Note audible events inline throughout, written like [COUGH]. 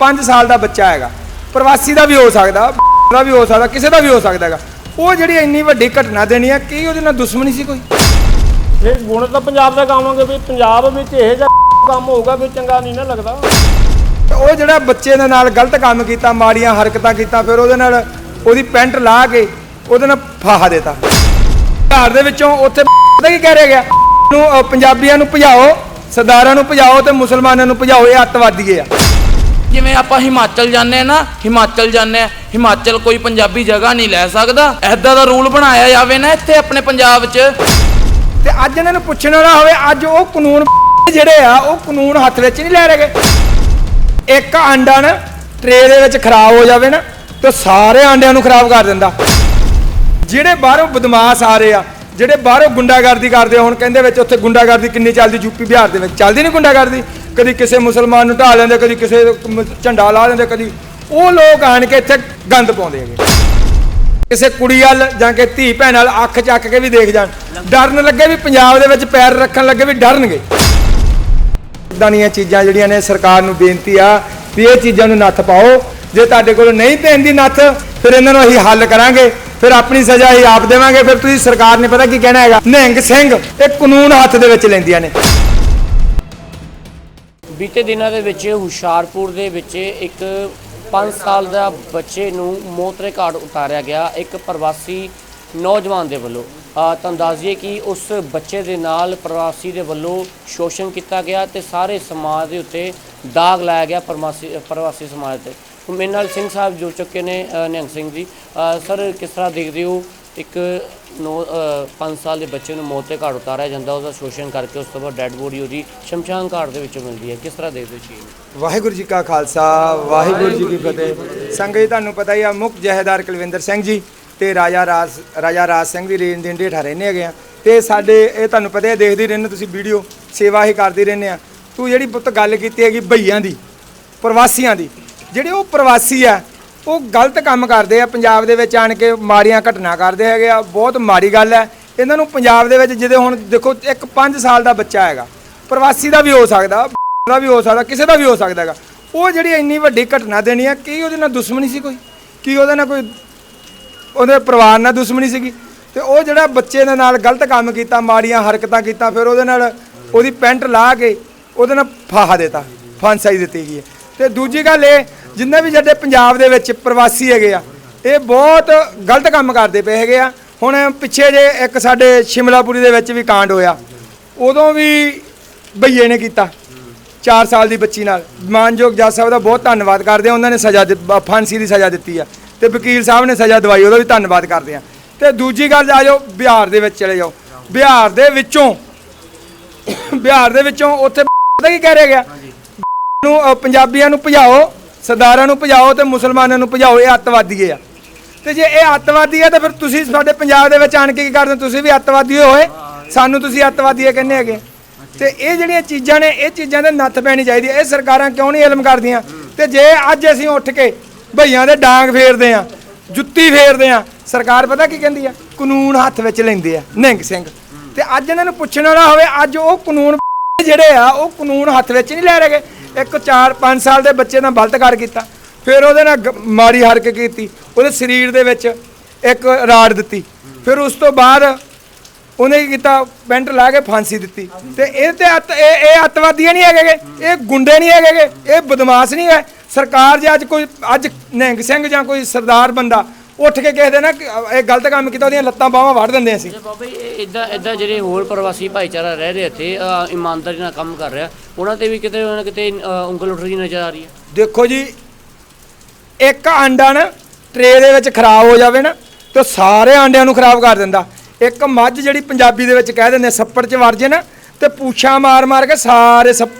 5 ਸਾਲ ਦਾ ਬੱਚਾ ਹੈਗਾ। ਪ੍ਰਵਾਸੀ ਦਾ ਵੀ ਹੋ ਸਕਦਾ ਦਾ ਵੀ ਹੋ ਸਕਦਾ ਕਿਸੇ ਦਾ ਵੀ ਹੋ ਸਕਦਾ ਹੈਗਾ। ਉਹ ਜਿਹੜੀ ਇੰਨੀ ਵੱਡੀ ਘਟਨਾ ਦੇਣੀ ਆ ਕੀ ਉਹਦੇ ਨਾਲ ਦੁਸ਼ਮਣੀ ਸੀ ਕੋਈ? ਇਹ ਗੁਣ ਤਾਂ ਪੰਜਾਬ ਦਾ ਗਾਵਾਂਗੇ ਵੀ ਪੰਜਾਬ ਵਿੱਚ ਇਹ ਜਿਹਾ ਕੰਮ ਹੋਊਗਾ ਵੀ ਚੰਗਾ ਨਹੀਂ ਨਾ ਲੱਗਦਾ। ਉਹ ਜਿਹੜਾ ਬੱਚੇ ਦੇ ਨਾਲ ਗਲਤ ਕੰਮ ਕੀਤਾ ਮਾੜੀਆਂ ਹਰਕਤਾਂ ਕੀਤਾ ਫਿਰ ਉਹਦੇ ਨਾਲ ਉਹਦੀ ਪੈਂਟ ਲਾ ਕੇ ਉਹਦੇ ਨਾਲ ਫਾਹਾ ਦੇਤਾ। ਘਰ ਦੇ ਵਿੱਚੋਂ ਉੱਥੇ ਪਤਾ ਕੀ ਕਹਿ ਰਿਹਾ ਗਿਆ ਨੂੰ ਅਹ, ਪੰਜਾਬੀਆਂ ਨੂੰ ਭਜਾਓ ਸਰਦਾਰਾਂ ਨੂੰ ਭਜਾਓ ਤੇ ਮੁਸਲਮਾਨਾਂ ਨੂੰ ਭਜਾਓ ਇਹ ਅੱਤਵਾਦੀ ਆ ਜਿਵੇਂ ਆਪਾਂ ਹਿਮਾਚਲ ਜਾਂਦੇ ਆ ਨਾ ਹਿਮਾਚਲ ਜਾਂਦੇ ਆ ਹਿਮਾਚਲ ਕੋਈ ਪੰਜਾਬੀ ਜਗ੍ਹਾ ਨਹੀਂ ਲੈ ਸਕਦਾ। ਐਦਾਂ ਦਾ ਰੂਲ ਬਣਾਇਆ ਜਾਵੇ ਨਾ ਇੱਥੇ ਆਪਣੇ ਪੰਜਾਬ 'ਚ। ਤੇ ਅੱਜ ਇਹਨਾਂ ਨੂੰ ਪੁੱਛਣ ਵਾਲਾ ਹੋਵੇ ਅੱਜ ਉਹ ਕਾਨੂੰਨ [LAUGHS] ਜਿਹੜੇ ਆ ਉਹ ਕਾਨੂੰਨ ਹੱਥ ਵਿੱਚ ਨਹੀਂ ਲੈ ਰਹੇ। ਇੱਕ ਆਂਡਾ ਨਾ ਟਰੇ ਦੇ ਵਿੱਚ ਖਰਾਬ ਹੋ ਜਾਵੇ ਨਾ ਤੇ ਸਾਰੇ ਆਂਡਿਆਂ ਨੂੰ ਖਰਾਬ ਕਰ ਦਿੰਦਾ। ਜਿਹੜੇ ਬਾਹਰੋਂ ਬਦਮਾਸ਼ ਆ ਰਹੇ ਆ ਜਿਹੜੇ ਬਾਹਰੋਂ ਗੁੰਡਾਗਰਦੀ ਕਰਦੇ ਆ, ਹੁਣ ਕਹਿੰਦੇ ਵਿੱਚ ਉੱਥੇ ਗੁੰਡਾਗਰਦੀ ਕਿੰਨੀ ਚੱਲਦੀ ਯੂਪੀ ਬਿਹਾਰ ਦੇ ਵਿੱਚ ਚੱਲਦੀ ਨਹੀਂ ਗੁੰਡਾਗਰਦੀ। ਕਦੀ ਕਿਸੇ ਮੁਸਲਮਾਨ ਨੂੰ ਢਾ ਲੈਂਦੇ, ਕਦੀ ਕਿਸੇ ਮ- ਝੰਡਾ ਲਾ ਲੈਂਦੇ ਕਦੀ ਉਹ ਲੋਕ ਆਣ ਕੇ ਇੱਥੇ ਗੰਦ ਪਾਉਂਦੇ ਹੈਗੇ। ਕਿਸੇ ਕੁੜੀ ਵੱਲ ਜਾਂ ਕਿ ਧੀ ਭੈਣ ਵੱਲ ਅੱਖ ਚੱਕ ਕੇ ਵੀ ਦੇਖ ਜਾਣ। ਡਰਨ ਲੱਗੇ ਵੀ ਪੰਜਾਬ ਦੇ ਵਿੱਚ ਪੈਰ ਰੱਖਣ ਲੱਗੇ ਵੀ ਡਰਨਗੇ। ਇੱਦਾਂ ਦੀਆਂ ਚੀਜ਼ਾਂ ਜਿਹੜੀਆਂ ਨੇ ਸਰਕਾਰ ਨੂੰ ਬੇਨਤੀ ਆ ਵੀ ਇਹ ਚੀਜ਼ਾਂ ਨੂੰ ਨੱਥ ਪਾਓ। ਜੇ ਤੁਹਾਡੇ ਕੋਲ ਨਹੀਂ ਪੈਂਦੀ ਨੱਥ, ਫਿਰ ਇਹਨਾਂ ਨੂੰ ਅਸੀਂ ਹੱਲ ਕਰਾਂਗੇ। ਫਿਰ ਆਪਣੀ ਸਜ਼ਾ ਅਸੀਂ ਆਪ ਦੇਵਾਂਗੇ। ਫਿਰ ਤੁਸੀਂ ਸਰਕਾਰ ਨੇ ਪਤਾ ਕੀ ਕਹਿਣਾ ਹੈਗਾ? ਨਿਹੰਗ ਸਿੰਘ, ਇਹ ਕਾਨੂੰਨ ਹੱਥ ਦੇ ਵਿੱਚ ਲੈਂਦੀਆਂ ਨੇ। ਬੀਤੇ ਦਿਨਾਂ ਦੇ ਵਿੱਚ ਹੁਸ਼ਿਆਰਪੁਰ ਦੇ ਵਿੱਚ ਇੱਕ 5 ਸਾਲ ਦਾ ਬੱਚੇ ਨੂੰ ਮੌਤ ਦੇ ਘਾਟ ਉਤਾਰਿਆ ਗਿਆ ਇੱਕ ਪ੍ਰਵਾਸੀ ਨੌਜਵਾਨ ਦੇ ਵੱਲੋਂ। ਤੁਹਾਨੂੰ ਦੱਸ ਦਈਏ ਕਿ ਉਸ ਬੱਚੇ ਦੇ ਨਾਲ ਪ੍ਰਵਾਸੀ ਦੇ ਵੱਲੋਂ ਸ਼ੋਸ਼ਣ ਕੀਤਾ ਗਿਆ ਤੇ ਸਾਰੇ ਸਮਾਜ ਦੇ ਉੱਤੇ ਦਾਗ ਲਾਇਆ ਗਿਆ ਪ੍ਰਵਾਸੀ ਪ੍ਰਵਾਸੀ ਸਮਾਜ ਤੇ। ਮੇਰੇ ਨਾਲ ਸਿੰਘ ਸਾਹਿਬ ਜੁੜ ਚੁੱਕੇ ਨੇ ਨਿਹੰਗ ਸਿੰਘ ਜੀ। ਸਰ, ਕਿਸ ਤਰ੍ਹਾਂ ਦੇਖਦੇ ਹੋ ਇੱਕ 9 5 ਸਾਲ ਦੇ ਬੱਚੇ ਨੂੰ ਮੌਤ ਦੇ ਘਾਟ ਉਤਾਰਿਆ ਜਾਂਦਾ, ਉਹਦਾ ਸ਼ੋਸ਼ਣ ਕਰਕੇ ਉਸ ਤੋਂ ਬਾਅਦ ਡੈੱਡ ਬੋਡੀ ਉਹਦੀ ਸ਼ਮਸ਼ਾਨ ਘਾਟ ਦੇ ਵਿੱਚੋਂ ਮਿਲਦੀ ਹੈ। ਕਿਸ ਤਰ੍ਹਾਂ ਦੇਖਦੇ ਹੋ ਚੀਜ਼ ਵਾਹਿਗੁਰੂ ਜੀ ਕਾ ਖਾਲਸਾ, ਵਾਹਿਗੁਰੂ ਜੀ ਕੀ ਫਤਿਹ। ਸੰਗਤ ਜੀ, ਤੁਹਾਨੂੰ ਪਤਾ ਹੀ ਆ, ਮੁੱਖ ਜਹੇਦਾਰ ਕੁਲਵਿੰਦਰ ਸਿੰਘ ਜੀ ਤੇ ਰਾਜਾ ਰਾਜ ਰਾਜਾ ਰਾਜ ਸਿੰਘ ਦੀ ਰੇਂਜ ਦੇ ਹੇਠਾਂ ਰਹਿੰਦੇ ਹੈਗੇ ਆ। ਤੇ ਸਾਡੇ, ਇਹ ਤੁਹਾਨੂੰ ਪਤਾ ਹੈ ਦੇਖਦੇ ਰਹਿੰਦੇ ਤੁਸੀਂ ਵੀਡੀਓ, ਸੇਵਾ ਹੀ ਕਰਦੇ ਰਹਿੰਦੇ ਆ। ਤੂੰ ਜਿਹੜੀ ਪੁੱਤ ਗੱਲ ਕੀਤੀ ਹੈਗੀ ਭਈਆਂ ਦੀ, ਪ੍ਰਵਾਸੀਆਂ ਦੀ, ਜਿਹੜੇ ਉਹ ਪ੍ਰਵਾਸੀ ਆ ਉਹ ਗਲਤ ਕੰਮ ਕਰਦੇ ਆ, ਪੰਜਾਬ ਦੇ ਵਿੱਚ ਆਣ ਕੇ ਮਾੜੀਆਂ ਘਟਨਾ ਕਰਦੇ ਹੈਗੇ ਆ, ਬਹੁਤ ਮਾੜੀ ਗੱਲ ਹੈ। ਇਹਨਾਂ ਨੂੰ ਪੰਜਾਬ ਦੇ ਵਿੱਚ ਜਿਹਦੇ ਹੁਣ ਦੇਖੋ, ਇੱਕ 5 ਸਾਲ ਦਾ ਬੱਚਾ ਹੈਗਾ। ਪ੍ਰਵਾਸੀ ਦਾ ਵੀ ਹੋ ਸਕਦਾ ਦਾ ਵੀ ਹੋ ਸਕਦਾ, ਕਿਸੇ ਦਾ ਵੀ ਹੋ ਸਕਦਾ ਹੈਗਾ। ਉਹ ਜਿਹੜੀ ਇੰਨੀ ਵੱਡੀ ਘਟਨਾ ਦੇਣੀ ਆ, ਕੀ ਉਹਦੇ ਨਾਲ ਦੁਸ਼ਮਣੀ ਸੀ ਕੋਈ? ਕੀ ਉਹਦੇ ਨਾਲ ਕੋਈ ਉਹਦੇ ਪਰਿਵਾਰ ਨਾਲ ਦੁਸ਼ਮਣੀ ਸੀਗੀ? ਤੇ ਉਹ ਜਿਹੜਾ ਬੱਚੇ ਦੇ ਨਾਲ ਗਲਤ ਕੰਮ ਕੀਤਾ, ਮਾੜੀਆਂ ਹਰਕਤਾਂ ਕੀਤਾ, ਫਿਰ ਉਹਦੇ ਨਾਲ ਉਹਦੀ ਪੈਂਟ ਲਾ ਕੇ ਉਹਦੇ ਨਾਲ ਫਾਹਾ ਦਿੱਤਾ ਫਾਂਸਾਈ ਦਿੱਤੀ ਗਈ ਹੈ। ਤੇ ਦੂਜੀ ਗੱਲ ਇਹ ਜਿੰਨੇ ਵੀ ਸਾਡੇ ਪੰਜਾਬ ਦੇ ਵਿੱਚ ਪ੍ਰਵਾਸੀ ਹੈਗੇ ਆ, ਇਹ ਬਹੁਤ ਗਲਤ ਕੰਮ ਕਰਦੇ ਪਏ ਹੈਗੇ ਆ। ਹੁਣ ਪਿੱਛੇ ਜੇ ਇੱਕ ਸਾਡੇ ਸ਼ਿਮਲਾਪੁਰੀ ਦੇ ਵਿੱਚ ਵੀ ਕਾਂਡ ਹੋਇਆ, ਉਦੋਂ ਵੀ ਭਈਏ ਨੇ ਕੀਤਾ 4 ਸਾਲ ਦੀ ਬੱਚੀ ਨਾਲ। ਮਾਨਯੋਗ ਜੱਜ ਸਾਹਿਬ ਦਾ ਬਹੁਤ ਧੰਨਵਾਦ ਕਰਦੇ ਆ, ਉਹਨਾਂ ਨੇ ਸਜ਼ਾ ਦਿੱਤ- ਫਾਂਸੀ ਦੀ ਸਜ਼ਾ ਦਿੱਤੀ ਆ। ਤੇ ਵਕੀਲ ਸਾਹਿਬ ਨੇ ਸਜ਼ਾ ਦਵਾਈ, ਉਹਦਾ ਵੀ ਧੰਨਵਾਦ ਕਰਦੇ ਆ। ਤੇ ਦੂਜੀ ਗੱਲ ਆ ਜਾਓ, ਬਿਹਾਰ ਦੇ ਵਿੱਚ ਚਲੇ ਜਾਓ। ਬਿਹਾਰ ਦੇ ਵਿੱਚੋਂ, ਬਿਹਾਰ ਦੇ ਵਿੱਚੋਂ ਉੱਥੇ ਪਤਾ ਕੀ ਕਹਿ ਰਿਹਾ ਗਿਆ ਨੂੰ ਪੰਜਾਬੀਆਂ ਨੂੰ ਭਜਾਓ ਸਰਦਾਰਾਂ ਨੂੰ ਭਜਾਓ ਤੇ ਮੁਸਲਮਾਨਾਂ ਨੂੰ ਭਜਾਓ, ਇਹ ਅੱਤਵਾਦੀ ਆ ਤੇ ਜੇ ਇਹ ਅੱਤਵਾਦੀ ਆ ਤਾਂ ਫਿਰ ਤੁਸੀਂ ਸਾਡੇ ਪੰਜਾਬ ਦੇ ਵਿੱਚ ਆਣ ਕੇ ਕੀ ਕਰਦੇ ਤੁਸੀਂ ਵੀ ਅੱਤਵਾਦੀ ਹੋਏ ਸਾਨੂੰ ਤੁਸੀਂ ਅੱਤਵਾਦੀ ਕਹਿੰਦੇ ਹੈਗੇ। ਤੇ ਇਹ ਜਿਹੜੀਆਂ ਚੀਜ਼ਾਂ ਨੇ, ਇਹ ਚੀਜ਼ਾਂ ਦੇ ਨੱਥ ਪੈਣੀ ਚਾਹੀਦੀ ਹੈ। ਇਹ ਸਰਕਾਰਾਂ ਕਿਉਂ ਨਹੀਂ ਇਲਮ ਕਰਦੀਆਂ? ਤੇ ਜੇ ਅੱਜ ਅਸੀਂ ਉੱਠ ਕੇ ਭਈਆਂ ਦੇ ਡਾਂਗ ਫੇਰਦੇ ਆ ਜੁੱਤੀ ਫੇਰਦੇ ਆ ਸਰਕਾਰ ਪਤਾ ਕੀ ਕਹਿੰਦੀ ਆ ਕਾਨੂੰਨ ਹੱਥ ਵਿੱਚ ਲੈਂਦੇ ਆ ਨਿੰਗ ਸਿੰਘ। ਤੇ ਅੱਜ ਇਹਨਾਂ ਨੂੰ ਪੁੱਛਣ ਵਾਲਾ ਹੋਵੇ, ਅੱਜ ਉਹ ਕਾਨੂੰਨ ਜਿਹੜੇ ਆ, ਉਹ ਕਾਨੂੰਨ ਹੱਥ ਵਿੱਚ ਨਹੀਂ ਲੈ ਰਹੇ ਇੱਕ 4 5 ਸਾਲ ਦੇ ਬੱਚੇ ਨਾਲ ਬਲਤਕਾਰ ਕੀਤਾ। ਫਿਰ ਉਹਦੇ ਨਾਲ ਗ- ਮਾੜੀ ਹਰਕਤ ਕੀਤੀ। ਉਹਦੇ ਸਰੀਰ ਦੇ ਵਿੱਚ ਇੱਕ ਰਾੜ ਦਿੱਤੀ। ਫਿਰ ਉਸ ਤੋਂ ਬਾਅਦ ਉਹਨੇ ਕੀ ਕੀਤਾ? ਪੈਂਟ ਲਾ ਕੇ ਫਾਂਸੀ ਦਿੱਤੀ। ਤੇ ਇਹ ਤੇ ਅੱਤ ਇਹ ਇਹ ਅੱਤਵਾਦੀਆਂ ਨਹੀਂ ਹੈਗੇ ਗੇ, ਇਹ ਗੁੰਡੇ ਨਹੀਂ ਹੈਗੇ ਗੇ, ਇਹ ਬਦਮਾਸ਼ ਨਹੀਂ ਹੈ। ਸਰਕਾਰ ਜੇ ਅੱਜ ਕੋਈ ਅੱਜ ਨਿਹੰਗ ਸਿੰਘ ਜਾਂ ਕੋਈ ਸਰਦਾਰ ਬੰਦਾ ਉੱਠ ਕੇ ਕਿਸੇ ਦੇ ਨਾ ਕਿ ਇਹ ਗਲਤ ਕੰਮ ਕੀਤਾ ਉਹਦੀਆਂ ਲੱਤਾਂ ਬਾਹਾਂ ਵੜ ਦਿੰਦੇ ਅਸੀਂ ਬਾਬਾ ਜੀ ਇਦਾਂ ਇਦਾਂ ਜਿਹੜੇ ਹੋਰ ਪ੍ਰਵਾਸੀ ਭਾਈਚਾਰਾ ਰਹਿ ਰਹੇ ਇੱਥੇ ਅ, ਇਮਾਨਦਾਰੀ ਨਾਲ ਕੰਮ ਕਰ ਰਿਹਾ ਉਹਨਾਂ ਤੇ ਵੀ ਕਿਤੇ ਨਾ ਕਿਤੇ ਅ, ਉਂਗਲ ਉੱਠਦੀ ਨਜ਼ਰ ਆ ਰਹੀ ਹੈ। ਦੇਖੋ ਜੀ ਇੱਕ ਆਂਡਾ ਨਾ ਟਰੇ ਦੇ ਵਿੱਚ ਖਰਾਬ ਹੋ ਜਾਵੇ ਨਾ ਤੇ ਸਾਰੇ ਆਂਡਿਆਂ ਨੂੰ ਖਰਾਬ ਕਰ ਦਿੰਦਾ। ਇੱਕ ਮੱਝ ਜਿਹੜੀ ਪੰਜਾਬੀ ਦੇ ਵਿੱਚ ਕਹਿ ਦਿੰਦੇ ਆ, ਸੱਪੜ 'ਚ ਵੜ ਜੇ ਨਾ ਤੇ ਪੂਛਾਂ ਮਾਰ ਮਾਰ ਕੇ ਸਾਰੇ ਸੱਪ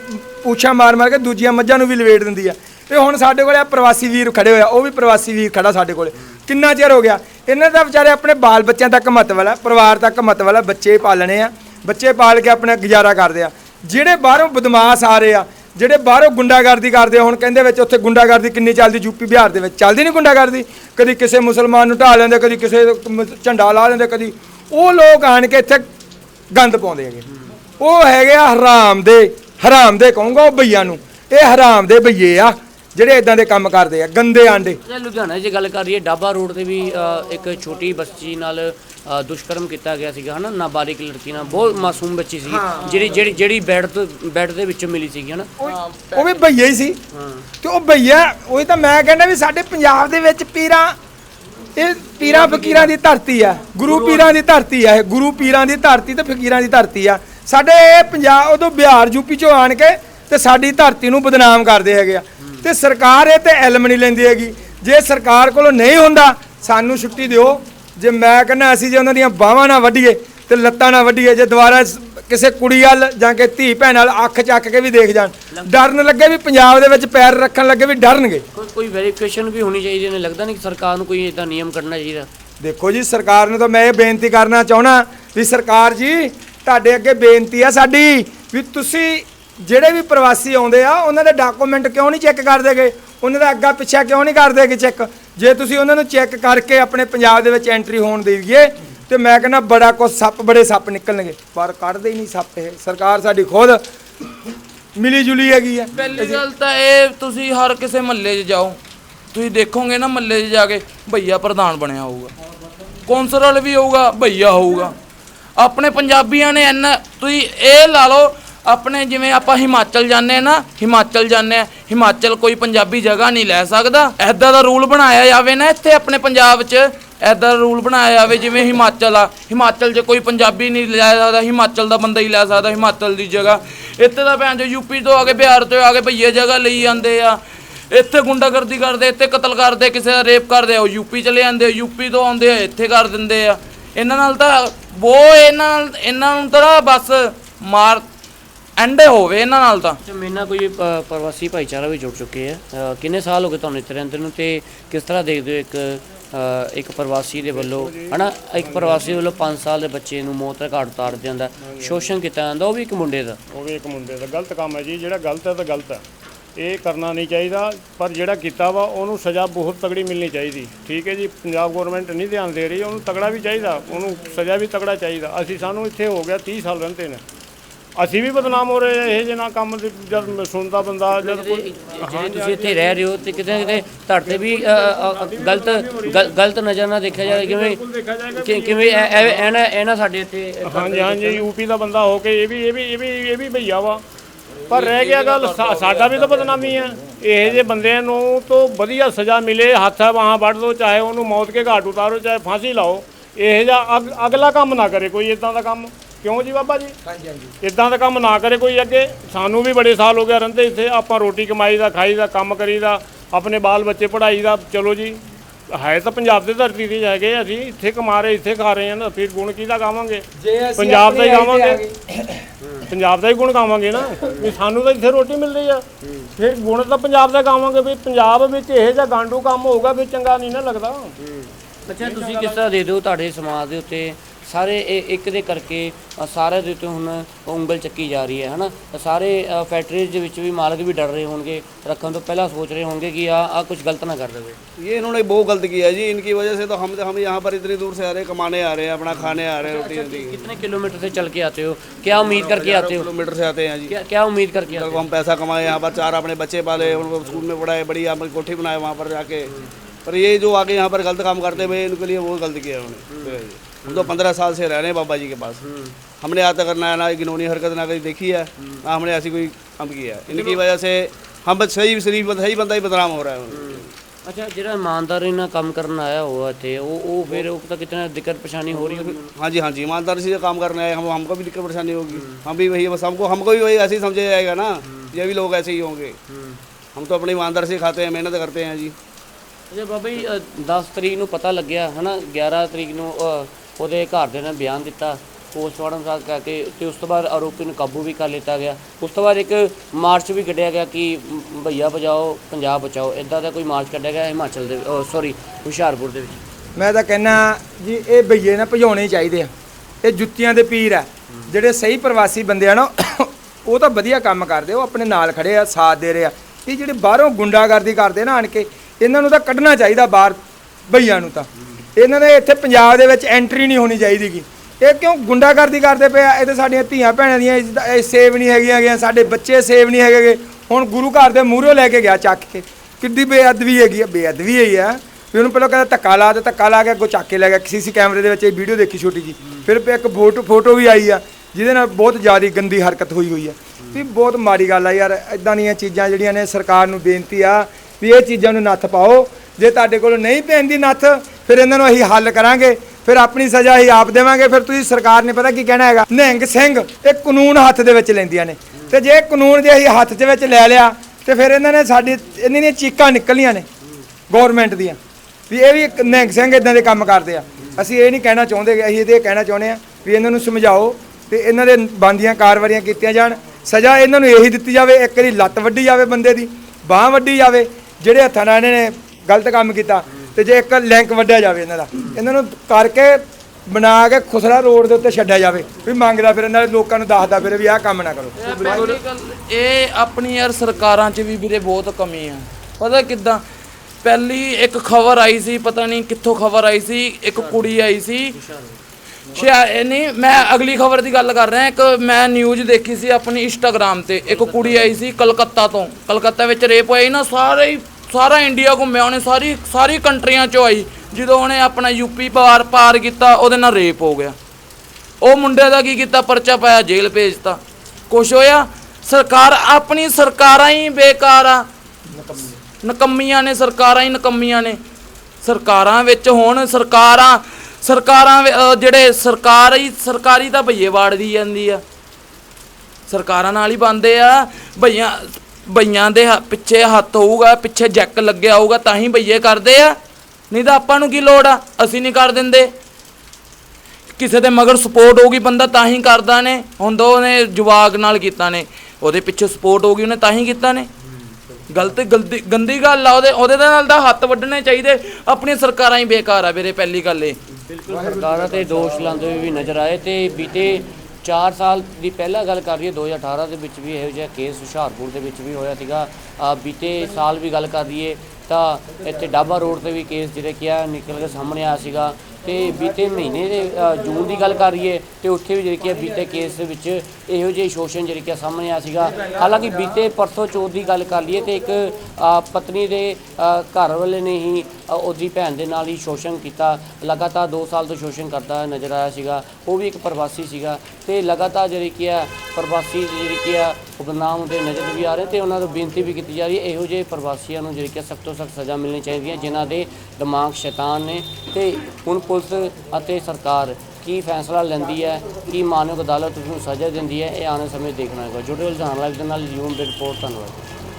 ਪੂਛਾਂ ਮਾਰ ਮਾਰ ਕੇ ਦੂਜੀਆਂ ਮੱਝਾਂ ਨੂੰ ਵੀ ਲਵੇਟ ਦਿੰਦੀ ਆ। ਤੇ ਹੁਣ ਸਾਡੇ ਕੋਲੇ ਆ ਪ੍ਰਵਾਸੀ ਵੀਰ ਖੜੇ ਹੋਇਆ ਉਹ ਵੀ ਪ੍ਰਵਾਸੀ ਵੀਰ ਖੜਾ ਸਾਡੇ ਕੋਲੇ। ਕਿੰਨਾ ਚਿਰ ਹੋ ਗਿਆ? ਇਹਨਾਂ ਦਾ ਵਿਚਾਰੇ ਆਪਣੇ ਬਾਲ ਬੱਚਿਆਂ ਤੱਕ ਮਤਵਲ ਹੈ ਪਰਿਵਾਰ ਤੱਕ ਮਤਵਲ ਹੈ ਬੱਚੇ ਪਾਲਣੇ ਆ। ਬੱਚੇ ਪਾਲ ਕੇ ਆਪਣਾ ਗੁਜ਼ਾਰਾ ਕਰਦੇ ਆ। ਜਿਹੜੇ ਬਾਹਰੋਂ ਬਦਮਾਸ਼ ਆ ਰਹੇ ਆ ਜਿਹੜੇ ਬਾਹਰੋਂ ਗੁੰਡਾਗਰਦੀ ਕਰਦੇ ਆ, ਹੁਣ ਕਹਿੰਦੇ ਵਿੱਚ ਉੱਥੇ ਗੁੰਡਾਗਰਦੀ ਕਿੰਨੀ ਚੱਲਦੀ ਯੂਪੀ ਬਿਹਾਰ ਦੇ ਵਿੱਚ। ਚੱਲਦੀ ਨਹੀਂ ਗੁੰਡਾਗਰਦੀ? ਕਦੀ ਕਿਸੇ ਮੁਸਲਮਾਨ ਨੂੰ ਢਾ ਲੈਂਦੇ ਕਦੀ ਕਿਸੇ ਝੰਡਾ ਲਾ ਲੈਂਦੇ ਕਦੀ ਉਹ ਲੋਕ ਆਣ ਕੇ ਇੱਥੇ ਗੰਦ ਪਾਉਂਦੇ ਹੈਗੇ। ਉਹ ਹੈਗੇ ਆ ਹਰਾਮ ਦੇ ਹਰਾਮ ਦੇ ਕਹੂੰਗਾ ਉਹ ਭਈਆਂ ਨੂੰ। ਇਹ ਹਰਾਮ ਦੇ ਬਈਏ ਆ। ਜਿਹੜੇ ਇਦਾਂ ਦੇ ਕੰਮ ਕਰਦੇ ਆ ਗੰਦੇ ਆਂਡੇ। ਜੇ ਲੁਧਿਆਣਾ 'ਚ ਗੱਲ ਕਰ ਰਹੀ ਹੈ ਡਾਬਾ ਰੋਡ ਤੇ ਵੀ ਅ, ਇੱਕ ਛੋਟੀ ਬੱਚੀ ਨਾਲ ਅ, ਦੁਸ਼ਕਰਮ ਕੀਤਾ ਗਿਆ ਸੀਗਾ ਹਨਾ? ਨਾਬਾਲਿਗ ਲੜਕੀ ਨਾਲ ਬਹੁਤ ਮਾਸੂਮ ਬੱਚੀ ਸੀ ਜਿਹੜੀ ਜਿਹੜੀ ਜਿਹੜੀ ਬੈੱਡ ਤੋਂ ਬੈੱਡ ਦੇ ਵਿੱਚੋਂ ਮਿਲੀ ਸੀਗੀ ਹਨਾ? ਉਹ ਵੀ ਭਈਆ ਹੀ ਸੀ। ਤੇ ਉਹ ਭਈਆ ਉਹੀ ਤਾਂ ਮੈਂ ਕਹਿੰਦਾ ਵੀ ਸਾਡੇ ਪੰਜਾਬ ਦੇ ਵਿੱਚ ਪੀਰਾਂ ਇਹ ਪੀਰਾਂ ਫਕੀਰਾਂ ਦੀ ਧਰਤੀ ਆ। ਗੁਰੂ ਪੀਰਾਂ ਦੀ ਧਰਤੀ ਆ ਇਹ ਗੁਰੂ ਪੀਰਾਂ ਦੀ ਧਰਤੀ ਤੇ ਫਕੀਰਾਂ ਦੀ ਧਰਤੀ ਆ। ਸਾਡੇ ਇਹ ਪੰਜਾਬ ਉਦੋਂ ਬਿਹਾਰ ਯੂਪੀ ਚੋਂ ਆਣ ਕੇ ਤੇ ਸਾਡੀ ਧਰਤੀ ਨੂੰ ਬਦਨਾਮ ਕਰਦੇ ਹੈਗੇ ਆ। ਤੇ ਸਰਕਾਰ ਇਹ ਤੇ ਇਲਮ ਨਹੀਂ ਲੈਂਦੀ ਹੈਗੀ। ਜੇ ਸਰਕਾਰ ਕੋਲੋਂ ਨਹੀਂ ਹੁੰਦਾ ਸਾਨੂੰ ਛੁੱਟੀ ਦਿਓ। ਜੇ ਮੈਂ ਕਹਿੰਦਾ ਅਸੀਂ ਜੇ ਉਹਨਾਂ ਦੀਆਂ ਬਾਹਾਂ ਨਾ ਵੱਢੀਏ ਤੇ ਲੱਤਾਂ ਨਾ ਵੱਢੀਏ ਜੇ ਦੁਬਾਰਾ ਕਿਸੇ ਕੁੜੀ ਵੱਲ ਜਾਂ ਕਿ ਧੀ ਭੈਣ ਨਾਲ ਅੱਖ ਚੱਕ ਕੇ ਵੀ ਦੇਖ ਜਾਣ। ਡਰਨ ਲੱਗੇ ਵੀ ਪੰਜਾਬ ਦੇ ਵਿੱਚ ਪੈਰ ਰੱਖਣ ਲੱਗੇ ਵੀ ਡਰਨਗੇ। ਕੋਈ ਵੈਰੀਫਿਕੇਸ਼ਨ ਵੀ ਹੋਣੀ ਚਾਹੀਦੀ ਹੈ ਲੱਗਦਾ ਨਹੀਂ ਕਿ ਸਰਕਾਰ ਨੂੰ ਕੋਈ ਇਦਾਂ ਨਿਯਮ ਕੱਢਣਾ ਚਾਹੀਦਾ। ਦੇਖੋ ਜੀ ਸਰਕਾਰ ਨੂੰ ਤਾਂ ਮੈਂ ਇਹ ਬੇਨਤੀ ਕਰਨਾ ਚਾਹਣਾ ਵੀ ਸਰਕਾਰ ਜੀ ਤੁਹਾਡੇ ਅੱਗੇ ਬੇਨਤੀ ਆ ਸਾਡੀ ਵੀ ਤੁਸੀਂ ਜਿਹੜੇ ਵੀ ਪ੍ਰਵਾਸੀ ਆਉਂਦੇ ਆ ਉਹਨਾਂ ਦੇ ਡਾਕੂਮੈਂਟ ਕਿਉਂ ਨਹੀਂ ਚੈੱਕ ਕਰਦੇਗੇ ਉਹਨਾਂ ਦਾ ਅੱਗਾ ਪਿੱਛਾ ਕਿਉਂ ਨਹੀਂ ਕਰਦੇਗੇ ਚੈੱਕ ਜੇ ਤੁਸੀਂ ਉਹਨਾਂ ਨੂੰ ਚੈੱਕ ਕਰਕੇ ਆਪਣੇ ਪੰਜਾਬ ਦੇ ਵਿੱਚ ਐਂਟਰੀ ਹੋਣ ਦੇਈਏ ਤੇ ਮੈਂ ਕਹਿੰਦਾ ਬੜਾ ਕੁਛ ਸੱਪ ਬੜੇ ਸੱਪ ਨਿਕਲਣਗੇ। ਪਰ ਕੱਢਦੇ ਹੀ ਨਹੀਂ ਸੱਪ ਇਹ। ਸਰਕਾਰ ਸਾਡੀ ਖੁਦ ਮਿਲੀ ਜੁਲੀ ਹੈਗੀ ਆ। ਪਹਿਲੀ ਗੱਲ ਤਾਂ ਇਹ ਤੁਸੀਂ ਹਰ ਕਿਸੇ ਮਹੱਲੇ 'ਚ ਜਾਓ। ਤੁਸੀਂ ਦੇਖੋਗੇ ਨਾ ਮਹੱਲੇ 'ਚ ਜਾ ਕੇ ਭਈਆ ਪ੍ਰਧਾਨ ਬਣਿਆ ਹੋਊਗਾ। ਕੌਂਸਲਰ ਵੀ ਹੋਊਗਾ ਭਈਆ ਹੋਊਗਾ। ਆਪਣੇ ਪੰਜਾਬੀਆਂ ਨੇ ਇੰਨਾ ਤੁਸੀਂ ਇਹ ਲਾ ਲਓ ਆਪਣੇ ਜਿਵੇਂ ਆਪਾਂ ਹਿਮਾਚਲ ਜਾਂਦੇ ਆ ਨਾ, ਹਿਮਾਚਲ ਜਾਂਦੇ ਆ ਹਿਮਾਚਲ ਕੋਈ ਪੰਜਾਬੀ ਜਗ੍ਹਾ ਨਹੀਂ ਲੈ ਸਕਦਾ। ਐਦਾਂ ਦਾ ਰੂਲ ਬਣਾਇਆ ਜਾਵੇ ਨਾ ਇੱਥੇ ਆਪਣੇ ਪੰਜਾਬ 'ਚ ਐਦਾਂ ਦਾ ਰੂਲ ਬਣਾਇਆ ਜਾਵੇ ਜਿਵੇਂ ਹਿਮਾਚਲ ਆ। ਹਿਮਾਚਲ 'ਚ ਕੋਈ ਪੰਜਾਬੀ ਨਹੀਂ ਲੈ ਸਕਦਾ, ਹਿਮਾਚਲ ਦਾ ਬੰਦਾ ਹੀ ਲੈ ਸਕਦਾ, ਹਿਮਾਚਲ ਦੀ ਜਗ੍ਹਾ। ਇੱਥੇ ਤਾਂ ਭੈਣ ਜੋ ਯੂਪੀ ਤੋਂ ਆ ਕੇ ਬਿਹਾਰ ਤੋਂ ਆ ਕੇ ਭਈਏ ਜਗ੍ਹਾ ਲਈ ਜਾਂਦੇ ਆ। ਇੱਥੇ ਗੁੰਡਾਗਰਦੀ ਕਰਦੇ, ਇੱਥੇ ਕਤਲ ਕਰਦੇ, ਕਿਸੇ ਦਾ ਰੇਪ ਕਰਦੇ ਆ, ਉਹ ਯੂਪੀ ਚਲੇ ਜਾਂਦੇ ਆ ਯੂਪੀ ਤੋਂ ਆਉਂਦੇ ਆ, ਇੱਥੇ ਕਰ ਦਿੰਦੇ ਆ। ਇਹਨਾਂ ਨਾਲ ਤਾਂ ਉਹ ਇਹਨਾਂ ਇਹਨਾਂ ਨੂੰ ਤਾਂ ਬਸ ਮਾਰ ਐਂਡੇ ਹੋਵੇ ਇਹਨਾਂ ਨਾਲ ਤਾਂ। ਅੱਛਾ ਮੇਰੇ ਨਾਲ ਕੋਈ ਪ- ਪ੍ਰਵਾਸੀ ਭਾਈਚਾਰਾ ਵੀ ਜੁੜ ਚੁੱਕੇ ਆ। ਅ, ਕਿੰਨੇ ਸਾਲ ਹੋ ਗਏ ਤੁਹਾਨੂੰ ਇੱਥੇ ਰਹਿੰਦੇ ਨੂੰ ਤੇ ਕਿਸ ਤਰ੍ਹਾਂ ਦੇਖਦੇ ਹੋ ਇੱਕ ਅ, ਇੱਕ ਪ੍ਰਵਾਸੀ ਦੇ ਵੱਲੋਂ? ਹਨਾ ਇੱਕ ਪ੍ਰਵਾਸੀ ਵੱਲੋਂ 5 ਸਾਲ ਦੇ ਬੱਚੇ ਨੂੰ ਮੌਤ ਦਾ ਘਾਟ ਉਤਾਰ ਦਿੰਦਾ ਸ਼ੋਸ਼ਣ ਕੀਤਾ ਜਾਂਦਾ ਉਹ ਵੀ ਇੱਕ ਮੁੰਡੇ ਦਾ? ਉਹ ਵੀ ਇੱਕ ਮੁੰਡੇ ਦਾ। ਗਲਤ ਕੰਮ ਹੈ ਜੀ ਜਿਹੜਾ ਗਲਤ ਹੈ ਤਾਂ ਗਲਤ ਹੈ। ਇਹ ਕਰਨਾ ਨਹੀਂ ਚਾਹੀਦਾ ਪਰ ਜਿਹੜਾ ਕੀਤਾ ਵਾ ਉਹਨੂੰ ਸਜ਼ਾ ਬਹੁਤ ਤਗੜੀ ਮਿਲਣੀ ਚਾਹੀਦੀ। ਠੀਕ ਹੈ ਜੀ ਪੰਜਾਬ ਗਵਰਨਮੈਂਟ ਨਹੀਂ ਧਿਆਨ ਦੇ ਰਹੀ ਉਹਨੂੰ ਤਗੜਾ ਵੀ ਚਾਹੀਦਾ। ਉਹਨੂੰ ਸਜ਼ਾ ਵੀ ਤਗੜਾ ਚਾਹੀਦਾ। ਅਸੀਂ ਸਾਨੂੰ ਇੱਥੇ ਹੋ ਗਿਆ 30 ਸਾਲ ਰਹਿੰਦੇ ਨੇ। ਅਸੀਂ ਵੀ ਬਦਨਾਮ ਹੋ ਰਹੇ ਹਾਂ ਇਹ ਜਿਹੇ ਨਾ ਕੰਮ ਦੀ ਜਦ ਸੁਣਦਾ ਬੰਦਾ ਜਦ ਕੋਈ ਜਿਹੜੇ ਤੁਸੀਂ ਇੱਥੇ ਰਹਿ ਰਹੇ ਹੋ ਤੇ ਕਿਤੇ ਨਾ ਕਿਤੇ ਤੁਹਾਡੇ ਵੀ ਅ, ਅ, ਅ, ਗਲਤ ਗਲ- ਗਲਤ ਨਜ਼ਰ ਨਾਲ ਦੇਖਿਆ ਜਾਏ ਕਿਵੇਂ ਕਿ- ਕਿਵੇਂ ਐ- ਐ- ਐ ਨਾ ਇਹ ਨਾ ਸਾਡੇ ਇੱਥੇ ਹਾਂਜੀ ਹਾਂਜੀ ਯੂਪੀ ਦਾ ਬੰਦਾ ਹੋ ਕੇ ਇਹ ਵੀ ਇਹ ਵੀ ਇਹ ਵੀ ਇਹ ਵੀ ਭਈਆ ਵਾ। ਪਰ ਰਹਿ ਗਿਆ ਗੱਲ ਸਾ- ਸਾਡਾ ਵੀ ਤਾਂ ਬਦਨਾਮੀ ਹੈ। ਇਹ ਜੇ ਬੰਦਿਆਂ ਨੂੰ ਤੋਂ ਵਧੀਆ ਸਜ਼ਾ ਮਿਲੇ ਹੱਥ ਬਾਹਾਂ ਵੱਢ ਦੋ ਚਾਹੇ ਉਹਨੂੰ ਮੌਤ ਕੇ ਘਾਟ ਉਤਾਰੋ ਚਾਹੇ ਫਾਂਸੀ ਲਾਓ। ਇਹ ਜਿਹਾ ਅਗ- ਅਗਲਾ ਕੰਮ ਨਾ ਕਰੇ ਕੋਈ ਇਦਾਂ ਦਾ ਕੰਮ। ਕਿਉਂ ਜੀ ਬਾਬਾ ਜੀ? ਹਾਂਜੀ ਹਾਂਜੀ। ਇਦਾਂ ਦਾ ਕੰਮ ਨਾ ਕਰੇ ਕੋਈ ਅੱਗੇ। ਸਾਨੂੰ ਵੀ ਬੜੇ ਸਾਲ ਹੋ ਗਏ ਰਹਿੰਦੇ ਇੱਥੇ। ਆਪਾਂ ਰੋਟੀ ਕਮਾਈ ਦਾ ਖਾਈ ਦਾ ਕੰਮ ਕਰੀਦਾ ਆਪਣੇ ਬਾਲ ਬੱਚੇ ਪੜ੍ਹਾਈ ਦਾ ਚਲੋ ਜੀ ਹੈ ਤਾਂ ਪੰਜਾਬ ਦੇ ਧਰਤੀ ਤੇ ਹੈਗੇ ਅਸੀਂ ਇੱਥੇ ਕਮਾ ਰਹੇ ਇੱਥੇ ਖਾ ਰਹੇ ਹਾਂ ਨਾ। ਫਿਰ ਗੁਣ ਕਿਹਦਾ ਗਾਵਾਂਗੇ? ਜੇ ਅਸੀਂ ਪੰਜਾਬ ਦਾ ਹੀ ਗਾਵਾਂਗੇ। ਪੰਜਾਬ ਦਾ ਹੀ ਗੁਣ ਗਾਵਾਂਗੇ ਨਾ। ਵੀ ਸਾਨੂੰ ਤਾਂ ਇੱਥੇ ਰੋਟੀ ਮਿਲ ਰਹੀ ਆ। ਫਿਰ ਗੁਣ ਤਾਂ ਪੰਜਾਬ ਦਾ ਗਾਵਾਂਗੇ। ਵੀ ਪੰਜਾਬ ਵਿੱਚ ਇਹ ਜਿਹਾ ਗਾਂਡੂ ਕੰਮ ਹੋਊਗਾ ਫਿਰ ਚੰਗਾ ਨਹੀਂ ਨਾ ਲੱਗਦਾ। ਅੱਛਾ ਤੁਸੀਂ ਕਿਸ ਤਰ੍ਹਾਂ ਦੇ ਦਿਓ ਤੁਹਾਡੇ ਸਮਾਜ ਦੇ ਉੱਤੇ ਸਾਰੇ ਇਹ ਇੱਕ ਦੇ ਕਰਕੇ ਅ, ਸਾਰੇ ਦੇ ਉੱਤੇ ਹੁਣ ਉਂਗਲ ਚੱਕੀ ਜਾ ਰਹੀ ਹੈ ਹਨਾ ਤਾਂ ਸਾਰੇ ਫੈਕਟਰੀਜ਼ ਦੇ ਵਿੱਚ ਵੀ ਮਾਲਕ ਵੀ ਡਰ ਰਹੇ ਹੋਣਗੇ ਰੱਖਣ ਤੋਂ ਪਹਿਲਾਂ ਸੋਚ ਰਹੇ ਹੋਣਗੇ ਕਿ ਆ ਆ ਕੁਝ ਗਲਤ ਨਾ ਕਰ ਦੇਵੇ ये इन्होंने बहुत गलत किया है जी इनकी वजह से तो हम हम यहाँ पर इतनी दूर से आ रहे हैं कमाने आ रहे हैं अपना खाने आ रहे हैं रोटी रोटी कितने किलोमीटर से चल के आते हो क्या उम्मीद करके आते हो किलोमीटर से आते हैं जी क्या क्या उम्मीद करके आते कल हम पैसा कमाए यहाँ पर चार अपने बच्चे पाले उनको स्कूल में पढ़ाए बड़ी यहाँ पर कोठी बनाए वहाँ पर जाके पर ये जो आके यहाँ पर गलत काम करते हुए इनके लिए बहुत गलत किया उन्होंने हम तो पंद्रह साल से रह रहे हैं बाबा जी के पास हमने आज तक ना ना गिनौनी हरकत ना कभी देखी है ना हमने ऐसी कोई काम किया है इनकी वजह से हम बस सही सही सही बंदा ही बदनाम हो रहा है ਅੱਛਾ ਜਿਹੜਾ ਇਮਾਨਦਾਰੀ ਨਾਲ ਕੰਮ ਕਰਨ ਆਇਆ ਹੋਇਆ ਇੱਥੇ ਉਹ ਉਹ ਫਿਰ ਉਹ ਤਾਂ ਕਿਤਨਾ ਦਿੱਕਤ ਪਰੇਸ਼ਾਨੀ ਹੋ ਰਹੀ होगी हाँ जी हाँ जी ईमानदारी से काम करना है हम हमको भी दिक्कत परेशानी होगी हम भी वही बस हमको हमको भी वही ऐसे ही समझा जाएगा ना ये भी लोग ऐसे ही होंगे हम तो अपनी ईमानदारी से खाते हैं मेहनत करते हैं जी ਅੱਛਾ ਬਾਬਾ ਜੀ ਅ, 10 ਤਰੀਕ ਨੂੰ ਪਤਾ ਲੱਗਿਆ ਹਨਾ 11 ਤਰੀਕ ਨੂੰ ਅ, ਉਹਦੇ ਘਰ ਦੇ ਨੇ ਬਿਆਨ ਦਿੱਤਾ ਪੋਸਟਮਾਰਟਮ ਸਾਥ ਕਰਕੇ ਤੇ ਉਸ ਤੋਂ ਬਾਅਦ ਆਰੋਪੀ ਨੂੰ ਕਾਬੂ ਵੀ ਕਰ ਲਿੱਤਾ ਗਿਆ। ਉਸ ਤੋਂ ਬਾਅਦ ਇੱਕ ਮਾਰਚ ਵੀ ਕੱਢਿਆ ਗਿਆ ਕਿ ਮ, ਭਈਆ ਬਚਾਓ ਪੰਜਾਬ ਬਚਾਓ ਇਦਾਂ ਦਾ ਕੋਈ ਮਾਰਚ ਕੱਢਿਆ ਗਿਆ ਹਿਮਾਚਲ ਦੇ ਸੌਰੀ ਹੁਸ਼ਿਆਰਪੁਰ ਦੇ ਵਿੱਚ। ਮੈਂ ਤਾਂ ਕਹਿੰਨਾ ਜੀ ਇਹ ਭਈਏ ਨਾ ਭਜਾਉਣੇ ਚਾਹੀਦੇ ਆ। ਇਹ ਜੁੱਤੀਆਂ ਦੇ ਪੀਰ ਆ। ਜਿਹੜੇ ਸਹੀ ਪ੍ਰਵਾਸੀ ਬੰਦੇ ਆ ਨਾ ਉਹ ਤਾਂ ਵਧੀਆ ਕੰਮ ਕਰਦੇ ਉਹ ਆਪਣੇ ਨਾਲ ਖੜੇ ਆ ਸਾਥ ਦੇ ਰਹੇ ਆ। ਇਹ ਜਿਹੜੇ ਬਾਹਰੋਂ ਗੁੰਡਾਗਰਦੀ ਕਰਦੇ ਨਾ ਆਣ ਕੇ ਇਹਨਾਂ ਨੂੰ ਤਾਂ ਕੱਢਣਾ ਚਾਹੀਦਾ ਬਾਹਰ ਭਈਆਂ ਨੂੰ ਤਾਂ। ਇਹਨਾਂ ਨੇ ਇੱਥੇ ਪੰਜਾਬ ਦੇ ਵਿੱਚ ਐਂਟਰੀ ਨਹੀਂ ਹੋਣੀ ਚਾਹੀਦੀ ਗੀ ਇਹ ਕਿਉਂ ਗੁੰਡਾਗਰਦੀ ਕਰਦੇ ਪਏ ਆ? ਇਹ ਤਾਂ ਸਾਡੀਆਂ ਧੀਆਂ ਭੈਣਾਂ ਦੀਆਂ ਇਹ ਸੇਵ ਨਹੀਂ ਹੈਗੀਆਂ ਗੀਆਂ, ਸਾਡੇ ਬੱਚੇ ਸੇਵ ਨਹੀਂ ਹੈਗੇ ਹੁਣ ਗੁਰੂ ਘਰ ਦੇ ਮੂਹਰੇ ਲੈ ਕੇ ਗਿਆ ਚੱਕ ਕੇ। ਕਿੱਡੀ ਬੇਅਦਬੀ ਹੈਗੀ ਆ, ਬੇਅਦਬੀ ਹੀ ਆ। ਵੀ ਉਹਨੂੰ ਪਹਿਲਾਂ ਕਹਿੰਦਾ ਧੱਕਾ ਲਾ ਤੇ ਧੱਕਾ ਲਾ ਕੇ ਅੱਗੋਂ ਚੱਕ ਕੇ ਲੈ ਗਿਆ ਸੀਸੀ ਕੈਮਰੇ ਦੇ ਵਿੱਚ, ਇਹ ਵੀਡੀਓ ਦੇਖੀ ਛੋਟੀ ਜੀ ਫਿਰ ਇੱਕ ਫੋਟੋ ਫੋਟੋ ਵੀ ਆਈ ਆ, ਜਿਹਦੇ ਨਾਲ ਬਹੁਤ ਜ਼ਿਆਦਾ ਗੰਦੀ ਹਰਕਤ ਹੋਈ ਹੋਈ ਆ। ਵੀ ਬਹੁਤ ਮਾੜੀ ਗੱਲ ਆ ਯਾਰ ਇਦਾਂ ਦੀਆਂ ਚੀਜ਼ਾਂ ਜਿਹੜੀਆਂ ਨੇ ਸਰਕਾਰ ਨੂੰ ਬੇਨਤੀ ਆ ਵੀ ਇਹ ਚੀਜ਼ਾਂ ਨੂੰ ਨੱਥ ਪਾਓ। ਜੇ ਤੁਹਾਡੇ ਕੋਲ ਨਹੀਂ ਪੈਂਦੀ ਨੱਥ ਫਿਰ ਇਹਨਾਂ ਨੂੰ ਅਸੀਂ ਹੱਲ ਕਰਾਂਗੇ, ਫਿਰ ਆਪਣੀ ਸਜ਼ਾ ਅਸੀਂ ਆਪ ਦੇਵਾਂਗੇ, ਫਿਰ ਤੁਸੀਂ ਸਰਕਾਰ ਨੇ ਪਤਾ ਕੀ ਕਹਿਣਾ ਹੈਗਾ? ਨਿਹੰਗ ਸਿੰਘ ਇਹ ਕਾਨੂੰਨ ਹੱਥ ਦੇ ਵਿੱਚ ਲੈਂਦੀਆਂ ਨੇ। ਤੇ ਜੇ ਕਾਨੂੰਨ ਜੇ ਅਸੀਂ ਹੱਥ ਦੇ ਵਿੱਚ ਲੈ ਲਿਆ, ਤੇ ਫਿਰ ਇਹਨਾਂ ਨੇ ਸਾਡੀ, ਇਹਨਾਂ ਦੀਆਂ ਚੀਕਾਂ ਨਿਕਲੀਆਂ ਨੇ ਗਵਰਨਮੈਂਟ ਦੀਆਂ, ਵੀ ਇਹ ਵੀ ਨਿਹੰਗ ਸਿੰਘ ਇਦਾਂ ਦੇ ਕੰਮ ਕਰਦੇ ਆ। ਅਸੀਂ ਇਹ ਨਹੀਂ ਕਹਿਣਾ ਚਾਹੁੰਦੇ ਅਸੀਂ ਇਹਦੇ ਕਹਿਣਾ ਚਾਹੁੰਦੇ ਆ ਵੀ ਇਹਨਾਂ ਨੂੰ ਸਮਝਾਓ ਤੇ ਇਹਨਾਂ ਦੇ ਬੰਦੀਆਂ ਕਾਰਵਾਈਆਂ ਕੀਤੀਆਂ ਜਾਣ। ਸਜ਼ਾ ਇਹਨਾਂ ਨੂੰ ਇਹੀ ਦਿੱਤੀ ਜਾਵੇ, ਇੱਕ ਵਾਰੀ ਲੱਤ ਵੱਢੀ ਜਾਵੇ ਬੰਦੇ ਦੀ, ਬਾਹ ਵੱਢੀ ਜਾਵੇ, ਜਿਹੜੇ ਹੱਥਾਂ ਨਾਲ ਇਹਨਾਂ ਨੇ ਗਲਤ ਕੰਮ ਕੀਤਾ। ਤੇ ਜੇ ਇੱਕ ਲਿੰਕ ਵੱਢਿਆ ਜਾਵੇ ਇਹਨਾਂ ਦਾ, ਇਹਨਾਂ ਨੂੰ ਕਰਕੇ ਬਣਾ ਕੇ ਖੁਸਰਾ ਰੋਡ ਦੇ ਉੱਤੇ ਛੱਡਿਆ ਜਾਵੇ, ਵੀ ਮੰਗਦਾ ਫਿਰ ਇਹਨਾਂ ਲੋਕਾਂ ਨੂੰ ਦੱਸਦਾ ਫਿਰ ਵੀ ਆਹ ਕੰਮ ਨਾ ਕਰੋ। ਇਹ ਇਹ ਆਪਣੀ ਯਾਰ ਸਰਕਾਰਾਂ 'ਚ ਵੀ ਵੀਰੇ ਬਹੁਤ ਕਮੀ ਆ। ਪਤਾ ਕਿੱਦਾਂ? ਪਹਿਲੀ ਇੱਕ ਖਬਰ ਆਈ ਸੀ, ਪਤਾ ਨਹੀਂ ਕਿੱਥੋਂ ਖਬਰ ਆਈ ਸੀ, ਇੱਕ ਕੁੜੀ ਆਈ ਸੀ। ਸ਼ਿਆ, ਇਹ ਨਹੀਂ, ਮੈਂ ਅਗਲੀ ਖਬਰ ਦੀ ਗੱਲ ਕਰ ਰਿਹਾ, ਇੱਕ ਮੈਂ ਨਿਊਜ਼ ਦੇਖੀ ਸੀ ਆਪਣੀ ਇੰਸਟਾਗ੍ਰam ਤੇ, ਇੱਕ ਕੁੜੀ ਆਈ ਸੀ ਕਲਕੱਤਾ ਤੋਂ। ਕਲਕੱਤਾ ਵਿੱਚ ਰੇਪ ਹੋਇਆ ਸੀ ਨਾ, ਸਾਰੇ ਹੀ ਸਾਰਾ ਇੰਡੀਆ ਘੁੰਮਿਆ, ਉਹਨੇ ਸਾਰੀ ਸਾਰੀ ਕੰਟਰੀਆਂ ਚੋਂ ਆਈ। ਜਦੋਂ ਉਹਨੇ ਆਪਣਾ ਯੂਪੀ ਪਾਰ ਪਾਰ ਕੀਤਾ, ਉਹਦੇ ਨਾਲ ਰੇਪ ਹੋ ਗਿਆ। ਉਹ ਮੁੰਡੇ ਦਾ ਕੀ ਕੀਤਾ? ਪਰਚਾ ਪਾਇਆ, ਜੇਲ੍ਹ ਭੇਜਤਾ। ਕੁਛ ਹੋਇਆ? ਸਰਕਾਰ, ਆਪਣੀ ਸਰਕਾਰਾਂ ਹੀ ਬੇਕਾਰ ਆ। ਨਕੰਮੀਆਂ ਨੇ, ਸਰਕਾਰਾਂ ਹੀ ਨਕੰਮੀਆਂ ਨੇ। ਸਰਕਾਰਾਂ ਵਿੱਚ ਹੁਣ ਸਰਕਾਰਾਂ ਸਰਕਾਰਾਂ ਜਿਹੜੇ ਸਰਕਾਰ ਹੀ ਸਰਕਾਰੀ ਤਾਂ ਭਈਏ ਵਾੜਦੀ ਜਾਂਦੀ ਆ। ਸਰਕਾਰਾਂ ਨਾਲ ਹੀ ਬੰਦੇ ਆ। ਭਈਆਂ ਭਈਆਂ ਦੇ ਹ- ਪਿੱਛੇ ਹੱਥ ਹੋਊਗਾ, ਪਿੱਛੇ ਜੈਕ ਲੱਗਿਆ ਹੋਊਗਾ, ਤਾਂ ਹੀ ਭਈਏ ਕਰਦੇ ਆ। ਨਹੀਂ ਤਾਂ ਆਪਾਂ ਨੂੰ ਕੀ ਲੋੜ ਆ? ਅਸੀਂ ਨਹੀਂ ਕਰ ਦਿੰਦੇ। ਕਿਸੇ ਦੇ ਮਗਰ ਸਪੋਰਟ ਹੋਊਗੀ ਬੰਦਾ, ਤਾਂ ਹੀ ਕਰਦਾ ਨੇ। ਹੁਣ ਦੋ ਨੇ ਜਵਾਗ ਨਾਲ ਕੀਤਾ ਨੇ। ਉਹਦੇ ਪਿੱਛੇ ਸਪੋਰਟ ਹੋਊਗੀ, ਉਹਨੇ ਤਾਂ ਹੀ ਕੀਤਾ ਨੇ। ਗਲਤ ਗਲਤੀ ਗੰਦੀ ਗੱਲ ਆ, ਉਹਦੇ ਉਹਦੇ ਦੇ ਨਾਲ ਤਾਂ ਹੱਥ ਵੱਢਣੇ ਚਾਹੀਦੇ। ਆਪਣੀਆਂ ਸਰਕਾਰਾਂ ਹੀ ਬੇਕਾਰ ਆ ਵੀਰੇ, ਪਹਿਲੀ ਗੱਲ ਇਹ। ਸਰਕਾਰਾਂ ਤੇ ਦੋਸ਼ ਲਾਉਂਦੇ ਹੋਏ ਵੀ ਨਜ਼ਰ ਆਏ ਤੇ ਬੀਤੇ 4 ਸਾਲ ਦੀ ਪਹਿਲਾਂ ਗੱਲ ਕਰ ਰਹੀ 2018 ਦੇ ਵਿੱਚ ਵੀ ਇਹੋ ਜਿਹਾ ਕੇਸ ਹੁਸ਼ਿਆਰਪੁਰ ਦੇ ਵਿੱਚ ਵੀ ਹੋਇਆ ਸੀਗਾ। ਬੀਤੇ ਸਾਲ ਵੀ ਗੱਲ ਕਰ ਰਹੀਏ ਤਾਂ ਇੱਥੇ ਡਾਬਾ ਰੋਡ ਤੇ ਵੀ ਕੇਸ ਜਿਹੜੇ ਕਿ ਆ ਨਿਕਲ ਕੇ ਸਾਹਮਣੇ ਆਇਆ ਸੀਗਾ। ਤੇ ਬੀਤੇ ਮਹੀਨੇ ਦੇ ਅ, ਜੂਨ ਦੀ ਗੱਲ ਕਰ ਰਹੀਏ ਤੇ ਉੱਥੇ ਵੀ ਜਿਹੜੀ ਕਿ ਆ ਬੀਤੇ ਕੇਸ ਦੇ ਵਿੱਚ ਇਹੋ ਜਿਹੇ ਸ਼ੋਸ਼ਣ ਜਿਹੜੇ ਕਿ ਆ ਸਾਹਮਣੇ ਆਇਆ ਸੀਗਾ। ਹਾਲਾਂਕਿ ਬੀਤੇ ਪਰਸੋਂ ਚੌਥ ਦੀ ਗੱਲ ਕਰ ਲਈਏ ਤੇ ਇੱਕ ਅ, ਪਤਨੀ ਦੇ ਅ, ਘਰ ਵਾਲੇ ਨੇ ਹੀ ਅ, ਉਹਦੀ ਭੈਣ ਦੇ ਨਾਲ ਹੀ ਸ਼ੋਸ਼ਣ ਕੀਤਾ। ਲਗਾਤਾਰ 2 ਸਾਲ ਤੋਂ ਸ਼ੋਸ਼ਣ ਕਰਦਾ ਨਜ਼ਰ ਆਇਆ ਸੀਗਾ। ਉਹ ਵੀ ਇੱਕ ਪ੍ਰਵਾਸੀ ਸੀਗਾ। ਤੇ ਲਗਾਤਾਰ ਜਿਹੜੀ ਕਿ ਆ ਪ੍ਰਵਾਸੀ ਜਿਹੜੀ ਕਿ ਆ ਉਹ ਬਦਨਾਮ ਹੁੰਦੇ ਨਜ਼ਰ ਵੀ ਆ ਰਹੇ ਤੇ ਉਹਨਾਂ ਨੂੰ ਬੇਨਤੀ ਵੀ ਕੀਤੀ ਜਾ ਰਹੀ ਹੈ, ਇਹੋ ਜਿਹੇ ਪ੍ਰਵਾਸੀਆਂ ਨੂੰ ਜਿਹੜੀ ਕਿ ਸਖਤ ਤੋਂ ਸਖਤ ਸਜ਼ਾ ਮਿਲਣੀ ਚਾਹੀਦੀ ਹੈ, ਜਿਨ੍ਹਾਂ ਦੇ ਦਿਮਾਗ ਸ਼ੈਤਾਨ ਨੇ ਤੇ ਹੁਣ ਪੁਲਿਸ ਅਤੇ ਸਰਕਾਰ ਕੀ ਫੈਸਲਾ ਲੈਂਦੀ ਹੈ, ਕੀ ਮਾਨਵ ਅਦਾਲਤ ਉਸ ਨੂੰ ਸਜ਼ਾ ਦਿੰਦੀ ਹੈ, ਇਹ ਆਉਣ ਸਮੇਂ ਦੇਖਣਾ ਹੋਵੇਗਾ ਜੁੜੇ ਹੋਏ ਜਹਾਨ ਲਾਈਵ ਦੇ ਨਾਲ ਯੂਨ ਦੇ ਰਿਪੋਰਟ, ਧੰਨਵਾਦ।